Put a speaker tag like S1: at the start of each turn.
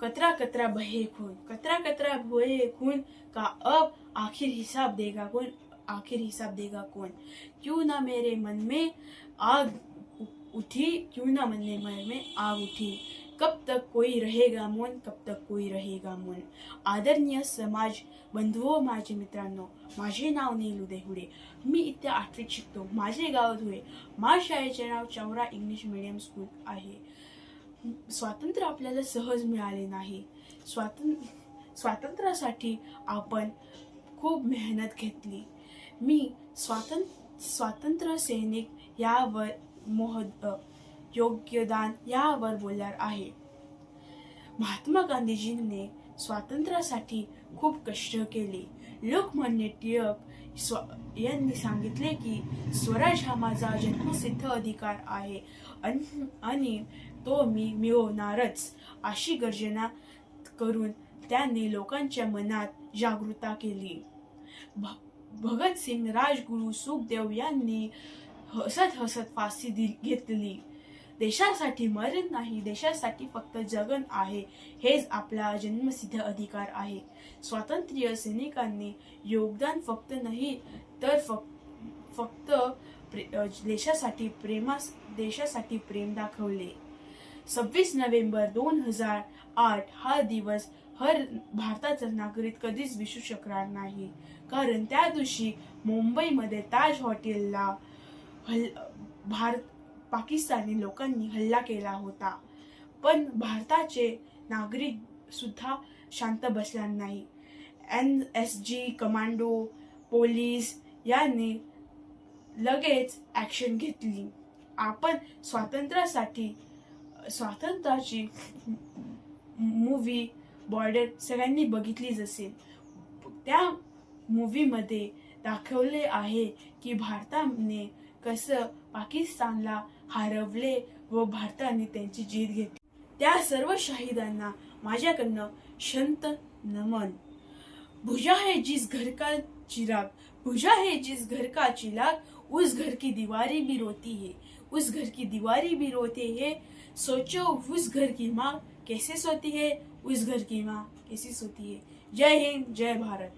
S1: कतरा कतरा बहे खून कतरा कतरा बहे खून का अब आखिर हिसाब देगा कौन? आखिर हिसाब देगा कौन? क्यों ना मेरे मन में आग उठी? क्यों ना मन में मन में आग उठी? कब तक कोई रहेगा मौन कब तक कोई रहेगा मौन? आदरणीय समाज बंधुओ माझे मित्रांनो माझे नाव नेलू देहुडे. मी इथे आठवीत शिकतो. माझे गाव धुळे. माझ्या शाळेचे नाव चौरा इंग्लिश मीडियम स्कूल आहे. स्वातंत्र्य आपल्याला सहज मिळाले नाही. स्वातंत्र्य स्वातंत्र्यासाठी आपण खूप मेहनत घेतली. मी स्वातंत्र्य स्वातंत्र्य सैनिक यावर मोह योग्यदान यावर बोलणार आहे. महात्मा गांधीजींनी स्वातंत्र्यासाठी खूप कष्ट केले. लोकमान्य टिळक स्व यांनी सांगितले की स्वराज हा माझा जन्मसिद्ध अधिकार आहे. अन- आणि तो मी मिळवणारच. अशी गर्जना करून त्यांनी लोकांच्या मनात जागृता केली. भ- भगतसिंग राजगुरू सुखदेव यांनी हसत हसत फाशी दि- घेतली. देशासाठी मरण नाही देशासाठी फक्त जगन आहे हेच आपला जन्मसिद्ध अधिकार आहे. स्वातंत्र्य सैनिकांनी योगदान फक्त नाही तर फक- फक्त प्रे- देशासाठी प्रेमास देशासाठी प्रेम दाखवले. सव्वीस नोव्हेंबर दोन हजार आठ हा दिवस हर भारताचा नागरिक कधीच विसरू शकणार नाही. कारण त्या दिवशी मुंबईमध्ये ताज हॉटेलला हल भारत पाकिस्तानी लोकांनी हल्ला केला होता. पण भारताचे नागरिक सुद्धा शांत बसला नाही. N S G commando police यांनी लगेच ॲक्शन घेतली. आपण स्वातंत्र्यासाठी स्वातंत्र्याची मूवी बॉर्डर सगळ्यांनी बघितलीच असेल त्या मूवीमध्ये दाखवले आहे की भारताने कसं पाकिस्तानला हरवले व भारताने त्यांची जीत घेतली. त्या सर्व शहीदांना माझ्याकडनं शंत नमन. भुजा है जिस घर का चिराग भुजा है जिस घर का चिराग उस घर की दीवारें भी रोती है उस घर की दीवारें भी रोते है। सोचो उस घर की माँ कैसे सोती है उस घर की माँ कैसे सोती है। जय हिंद जय भारत।